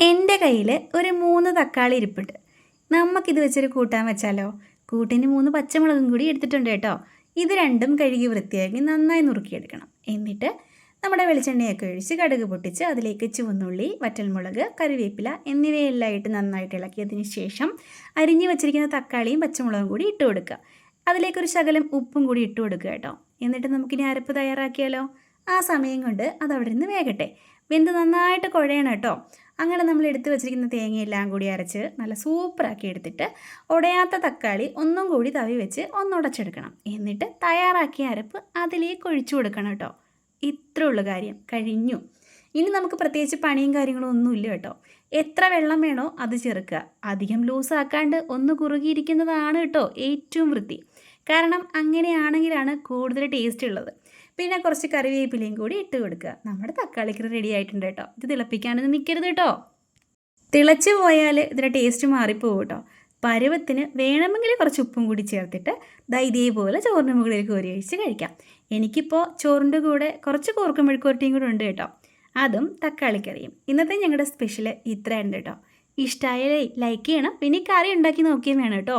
എന്റെ കയ്യിൽ ഒരു മൂന്ന് തക്കാളി ഇരിപ്പുണ്ട്. നമുക്കിത് വെച്ചൊരു കൂട്ടാൻ വെച്ചാലോ? കൂട്ടിന് മൂന്ന് പച്ചമുളകും കൂടി എടുത്തിട്ടുണ്ട് കേട്ടോ. ഇത് രണ്ടും കഴുകി വൃത്തിയാക്കി നന്നായി നുറുക്കിയെടുക്കണം. എന്നിട്ട് നമ്മുടെ വെളിച്ചെണ്ണയൊക്കെ ഒഴിച്ച് കടുക് പൊട്ടിച്ച് അതിലേക്ക് ചുവന്നുള്ളി വറ്റൽമുളക് കറിവേപ്പില എന്നിവയെല്ലാം ആയിട്ട് നന്നായിട്ട് ഇളക്കിയതിന് ശേഷം അരിഞ്ഞു വെച്ചിരിക്കുന്ന തക്കാളിയും പച്ചമുളകും കൂടി ഇട്ട് കൊടുക്കുക. അതിലേക്കൊരു ശകലം ഉപ്പും കൂടി ഇട്ട് കൊടുക്കുക കേട്ടോ. എന്നിട്ട് നമുക്കിനി അരപ്പ് തയ്യാറാക്കിയാലോ? ആ സമയം കൊണ്ട് അത് അവിടെ നിന്ന് വേകട്ടെ. വെന്ത് നന്നായിട്ട് കുഴയണം കേട്ടോ. അങ്ങനെ നമ്മൾ എടുത്തു വെച്ചിരിക്കുന്ന തേങ്ങയെല്ലാം കൂടി അരച്ച് നല്ല സൂപ്പറാക്കി എടുത്തിട്ട് ഉടയാത്ത തക്കാളി ഒന്നും കൂടി തവി വെച്ച് ഒന്നുടച്ചെടുക്കണം എന്നിട്ട് തയ്യാറാക്കിയ അരപ്പ് അതിലേക്ക് ഒഴിച്ചു കൊടുക്കണം കേട്ടോ. ഇത്രേ ഉള്ളൂ കാര്യം. കഴിഞ്ഞു. ഇനി നമുക്ക് പ്രത്യേകിച്ച് പണിയും കാര്യങ്ങളും ഒന്നുമില്ല കേട്ടോ. എത്ര വെള്ളം വേണോ അത് ചേർക്കുക അധികം ലൂസാക്കാണ്ട് ഒന്ന് കുറുകിയിരിക്കുന്നതാണ് കേട്ടോ ഏറ്റവും വൃത്തി. കാരണം അങ്ങനെയാണെങ്കിലാണ് കൂടുതൽ ടേസ്റ്റ് ഉള്ളത്. പിന്നെ കുറച്ച് കറിവേപ്പിലയും കൂടി ഇട്ട് കൊടുക്കുക. നമ്മുടെ തക്കാളിക്കറി റെഡി ആയിട്ടുണ്ട് കേട്ടോ. ഇത് തിളപ്പിക്കാനൊന്നും നിൽക്കരുത് കേട്ടോ. തിളച്ച് പോയാൽ ഇതിന്റെ ടേസ്റ്റ് മാറിപ്പോകും കേട്ടോ. പരുവത്തിന് വേണമെങ്കിൽ കുറച്ച് ഉപ്പും കൂടി ചേർത്തിട്ട് ദാ ഇതേപോലെ ചോറിന് മുകളിൽ കോരി ഒഴിച്ച് കഴിക്കാം. എനിക്കിപ്പോൾ ചോറിന്റെ കൂടെ കുറച്ച് കോർക്കും മെഴുക്കുവരട്ടിയും കൂടെ ഉണ്ട് കേട്ടോ. അതും തക്കാളിക്കറിയും. ഇന്നത്തെ ഞങ്ങളുടെ സ്പെഷ്യൽ ഇത്രയുണ്ട് കേട്ടോ. ഇഷ്ടമായാലേ ലൈക്ക് ചെയ്യണം. പിന്നെ കറി ഉണ്ടാക്കി നോക്കിയും വേണം കേട്ടോ.